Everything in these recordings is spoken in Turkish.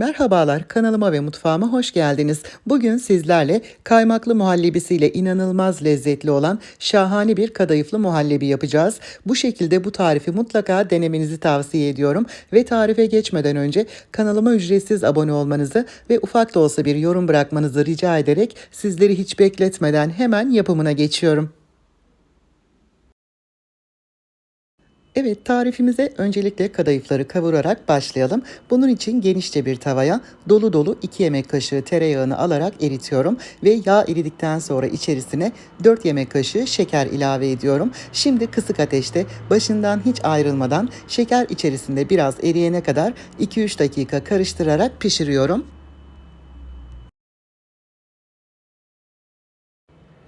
Merhabalar, kanalıma ve mutfağıma hoş geldiniz. Bugün sizlerle kaymaklı muhallebisiyle inanılmaz lezzetli olan şahane bir kadayıflı muhallebi yapacağız. Bu şekilde bu tarifi mutlaka denemenizi tavsiye ediyorum. Ve tarife geçmeden önce kanalıma ücretsiz abone olmanızı ve ufak da olsa bir yorum bırakmanızı rica ederek sizleri hiç bekletmeden hemen yapımına geçiyorum. Evet tarifimize öncelikle kadayıfları kavurarak başlayalım. Bunun için genişçe bir tavaya dolu dolu 2 yemek kaşığı tereyağını alarak eritiyorum. Ve yağ eridikten sonra içerisine 4 yemek kaşığı şeker ilave ediyorum. Şimdi kısık ateşte başından hiç ayrılmadan şeker içerisinde biraz eriyene kadar 2-3 dakika karıştırarak pişiriyorum.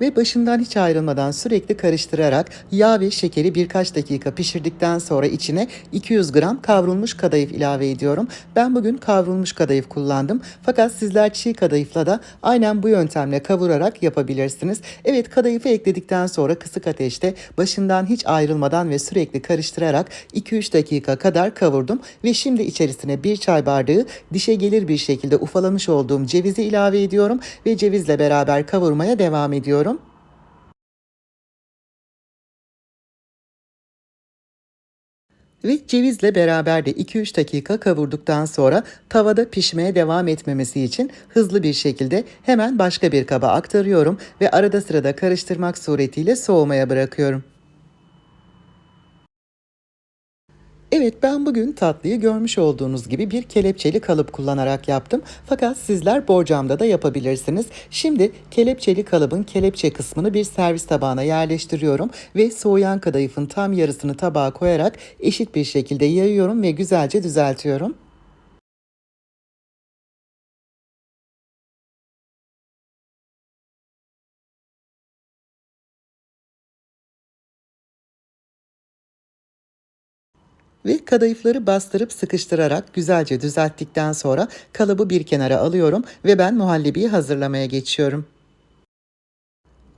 Ve başından hiç ayrılmadan sürekli karıştırarak yağ ve şekeri birkaç dakika pişirdikten sonra içine 200 gram kavrulmuş kadayıf ilave ediyorum. Ben bugün kavrulmuş kadayıf kullandım. Fakat sizler çiğ kadayıfla da aynen bu yöntemle kavurarak yapabilirsiniz. Evet kadayıfı ekledikten sonra kısık ateşte başından hiç ayrılmadan ve sürekli karıştırarak 2-3 dakika kadar kavurdum ve şimdi içerisine bir çay bardağı dişe gelir bir şekilde ufalamış olduğum cevizi ilave ediyorum ve cevizle beraber kavurmaya devam ediyorum. Ve cevizle beraber de 2-3 dakika kavurduktan sonra tavada pişmeye devam etmemesi için hızlı bir şekilde hemen başka bir kaba aktarıyorum ve arada sırada karıştırmak suretiyle soğumaya bırakıyorum. Evet ben bugün tatlıyı görmüş olduğunuz gibi bir kelepçeli kalıp kullanarak yaptım. Fakat sizler borcamda da yapabilirsiniz. Şimdi kelepçeli kalıbın kelepçe kısmını bir servis tabağına yerleştiriyorum ve soğuyan kadayıfın tam yarısını tabağa koyarak eşit bir şekilde yayıyorum ve güzelce düzeltiyorum. Ve kadayıfları bastırıp sıkıştırarak güzelce düzelttikten sonra kalıbı bir kenara alıyorum ve ben muhallebiyi hazırlamaya geçiyorum.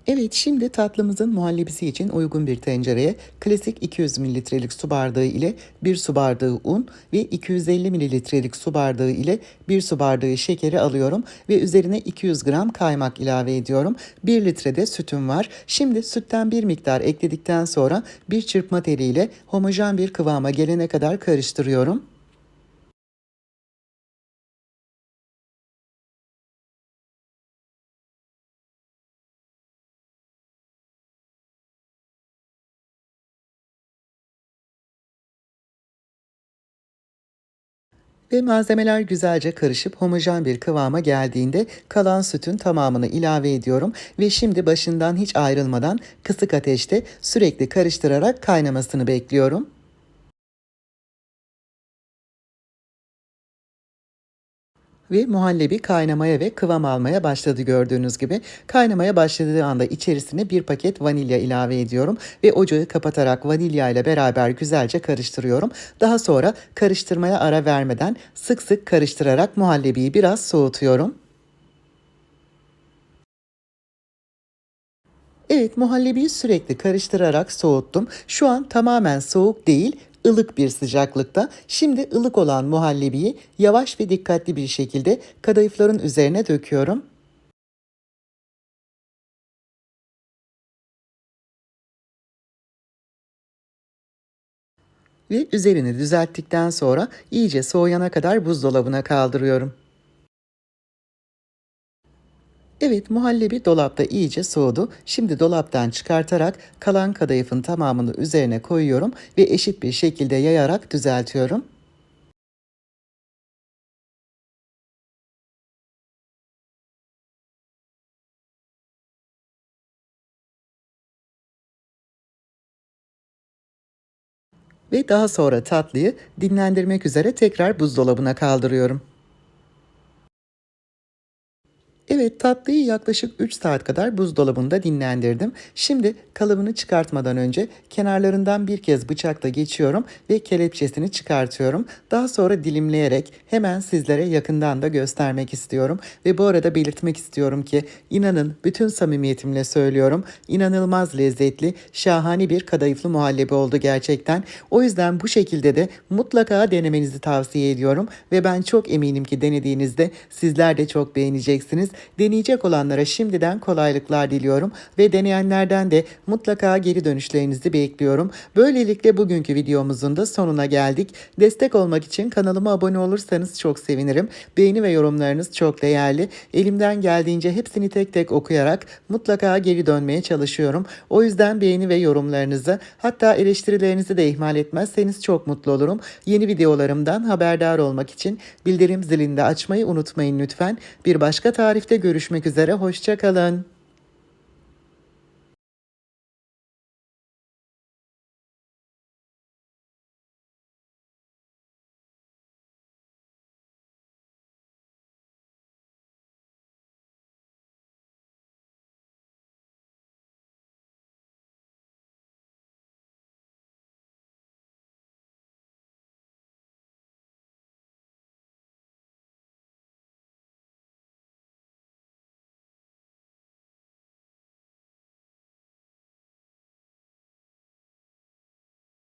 Evet şimdi tatlımızın muhallebisi için uygun bir tencereye klasik 200 mililitrelik su bardağı ile 1 su bardağı un ve 250 mililitrelik su bardağı ile 1 su bardağı şekeri alıyorum ve üzerine 200 gram kaymak ilave ediyorum. 1 litre de sütüm var. Şimdi sütten bir miktar ekledikten sonra bir çırpma teliyle homojen bir kıvama gelene kadar karıştırıyorum. Ve malzemeler güzelce karışıp homojen bir kıvama geldiğinde kalan sütün tamamını ilave ediyorum ve şimdi başından hiç ayrılmadan kısık ateşte sürekli karıştırarak kaynamasını bekliyorum. Ve muhallebi kaynamaya ve kıvam almaya başladı gördüğünüz gibi. Kaynamaya başladığı anda içerisine bir paket vanilya ilave ediyorum ve ocağı kapatarak vanilya ile beraber güzelce karıştırıyorum. Daha sonra karıştırmaya ara vermeden sık sık karıştırarak muhallebiyi biraz soğutuyorum. Evet muhallebiyi sürekli karıştırarak soğuttum. Şu an tamamen soğuk değil ılık bir sıcaklıkta. Şimdi ılık olan muhallebiyi yavaş ve dikkatli bir şekilde kadayıfların üzerine döküyorum. Ve üzerini düzelttikten sonra iyice soğuyana kadar buzdolabına kaldırıyorum. Evet muhallebi dolapta iyice soğudu. Şimdi dolaptan çıkartarak kalan kadayıfın tamamını üzerine koyuyorum ve eşit bir şekilde yayarak düzeltiyorum. Ve daha sonra tatlıyı dinlendirmek üzere tekrar buzdolabına kaldırıyorum. Evet tatlıyı yaklaşık 3 saat kadar buzdolabında dinlendirdim. Şimdi kalıbını çıkartmadan önce kenarlarından bir kez bıçakla geçiyorum ve kelepçesini çıkartıyorum. Daha sonra dilimleyerek hemen sizlere yakından da göstermek istiyorum. Ve bu arada belirtmek istiyorum ki inanın bütün samimiyetimle söylüyorum. inanılmaz lezzetli, şahane bir kadayıflı muhallebi oldu gerçekten. O yüzden bu şekilde de mutlaka denemenizi tavsiye ediyorum. Ve ben çok eminim ki denediğinizde sizler de çok beğeneceksiniz. Deneyecek olanlara şimdiden kolaylıklar diliyorum ve deneyenlerden de mutlaka geri dönüşlerinizi bekliyorum. Böylelikle bugünkü videomuzun da sonuna geldik. Destek olmak için kanalıma abone olursanız çok sevinirim. Beğeni ve yorumlarınız çok değerli. Elimden geldiğince hepsini tek tek okuyarak mutlaka geri dönmeye çalışıyorum. O yüzden beğeni ve yorumlarınızı hatta eleştirilerinizi de ihmal etmezseniz çok mutlu olurum. Yeni videolarımdan haberdar olmak için bildirim zilini de açmayı unutmayın lütfen. Bir başka tarifte görüşmek üzere. Hoşçakalın.